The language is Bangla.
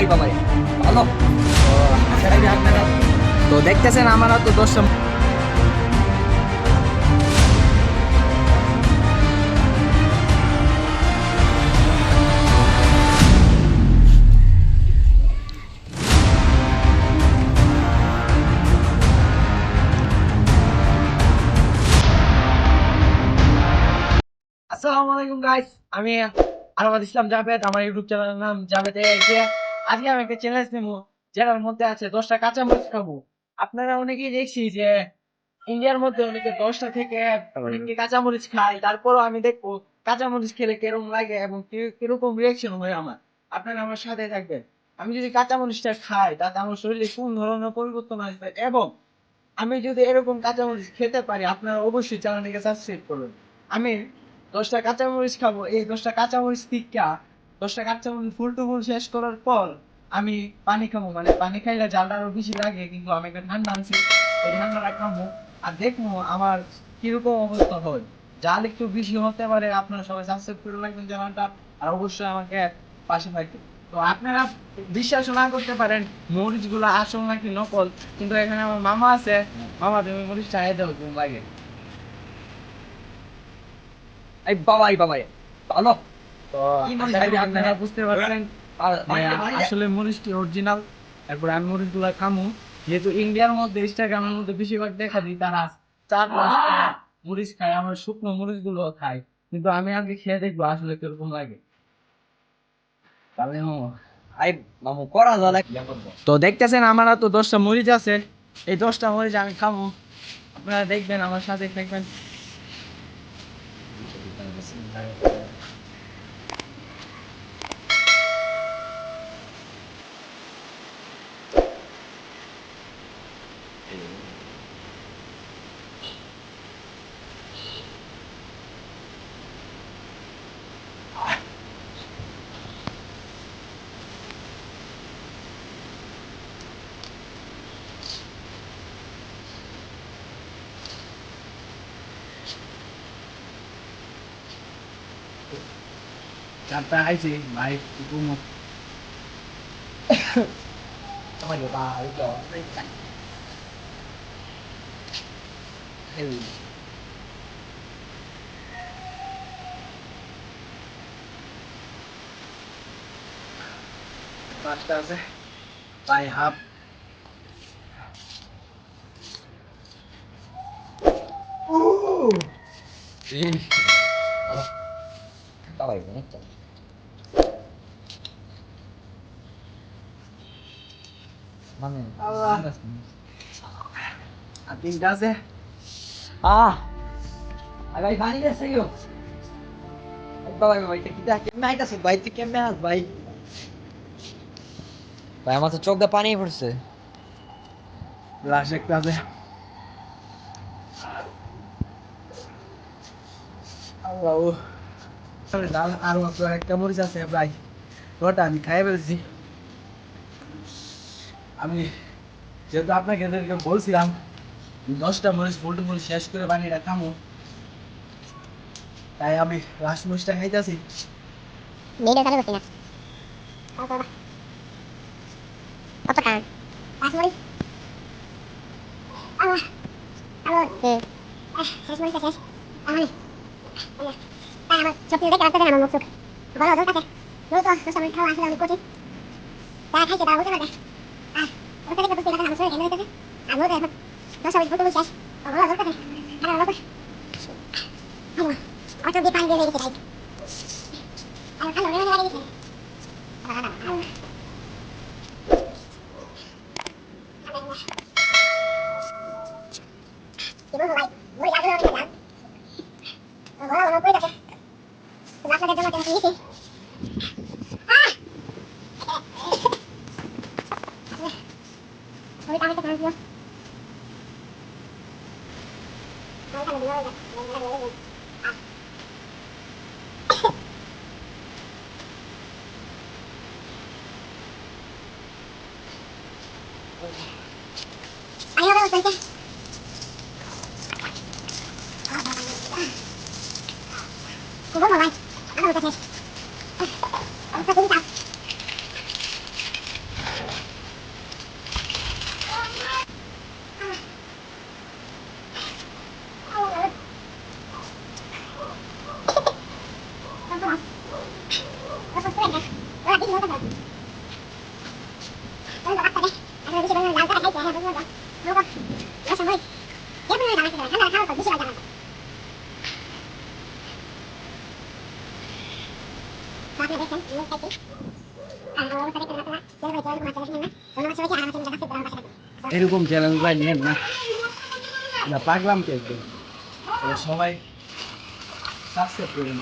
বাবাই বাবাই ভালো। তো দেখতেছেন আমরা তো আসসালামু আলাইকুম গাইস আমি আলমাদ ইসলাম জাভেদ, আমার ইউটিউব চ্যানেলের নাম জাভেদ এআইকে আজকে আমি একটা চ্যালেঞ্জ নেব। যেটার মধ্যে আছে দশটা কাঁচা মরিচ খাব। আপনারা অনেকেই দেখছি যে ইন্ডিয়ার মধ্যে অনেকে দশটা থেকে অনেকে কাঁচা মরিচ খায়। তারপরও আমি দেখব কাঁচা মরিচ খেলে কীরকম লাগে এবং কীরকম রিয়াকশন হয় আমার। আপনারা আমার সাথে থাকবেন। আমি যদি কাঁচা মরিচটা খাই তাতে আমার শরীরে কোন ধরনের পরিবর্তন আসবে? এবং আমি যদি এরকম কাঁচা মরিচ খেতে পারি আপনারা অবশ্যই চ্যানেলটিকে সাবস্ক্রাইব করবেন। আমি দশটা কাঁচামরিচ খাব। এই দশটা কাঁচামরিচ টিকা দশটা কাঁচামরিচ ফুল টু ফুল শেষ করার পর আমি পানি খাব। মানে পানি খাইলে জালটা আরও বেশি লাগে, কিন্তু আমি একটা ঠান্ডা আনছি, এই ঠান্ডাটা খাব আর দেখব আমার কীরকম অবস্থা হয়। জাল একটু বেশি হতে পারে, আপনারা সবাই সাবস্ক্রাইব করে রাখবেন চ্যানেলটা, আর অবশ্যই আমাকে পাশে থাকবেন তো আপনারা বিশ্বাস না করতে পারেন মরিচগুলো আসল নাকি নকল, কিন্তু এখানে আমার মামা আছে, মামা তুমি মরিচ চাই দাও তুমি লাগে? এই বাবাই বাবাই ভালো তো আপনারা বুঝতে পারছেন। মানে আসলে অরিজিনাল তারপর আমি মরিচগুলা খামু। যেহেতু ইন্ডিয়ার মধ্যে ইনস্টাগ্রামের মধ্যে বেশিরভাগ দেখা দিই তারা চার পাঁচ মরিচ খায় আমার শুকনো কিন্তু আমি আজকে খেয়ে দেখব আসলে কীরকম লাগে। তাহলে তো দেখতেছেন আমার তো দশটা মরিচ আছে। এই দশটা মরিচ আমি খাব আপনারা দেখবেন আমার সাথে থাকবেন। Ừ. anymore Cantai gì? Mà ai cũng ngục. Thôi được bà, lúc đó nó cạnh. うんまたぜ。I have. Ooh. ええ。あら、いね。マネ。ああ。だぜ。Ah! Agay, bani na sa'yo. Ay, babay, babay. Kita, কেমনে আইতাছে ভাই তুই কেমনে আস ভাই ভাই আমার তো চোখ দিয়ে পানি পড়ছে লাশ একটা আছে আল্লাহ ডাল আর মাত্র একটা মরিচ আছে ভাই ওটা আমি খাই ফেলছি আমি যেহেতু আপনাকে বলছিলাম দশটা মরিচ, ফুলটু ফুল শেষ করে পানিটা খামো তাই আমি লাস্ট মরিচটা খাইতেছি। চালু করছি না। আমার দেখে আমার মুখ চোখ তারা খাইছে তারা বুঝতে পারে। আর ওটা দেখে বুঝতে পারে আমার শরীর আর No są już buty musisz. O, no, zrób Ale no, Halo. O, tu wie pan, wiele tutaj. Halo, halo, wiele, wiele, wiele. Halo, halo, halo. Nie było waj. Mój, ja to robię, ja. No, no, no, pójdę się. Zawsze wiadomo, to jest ごもない。あの、私。এরকম challenge ভাই নেন না না পাগলাম তো একদম সবাই সাবস্ক্রাইব করবেন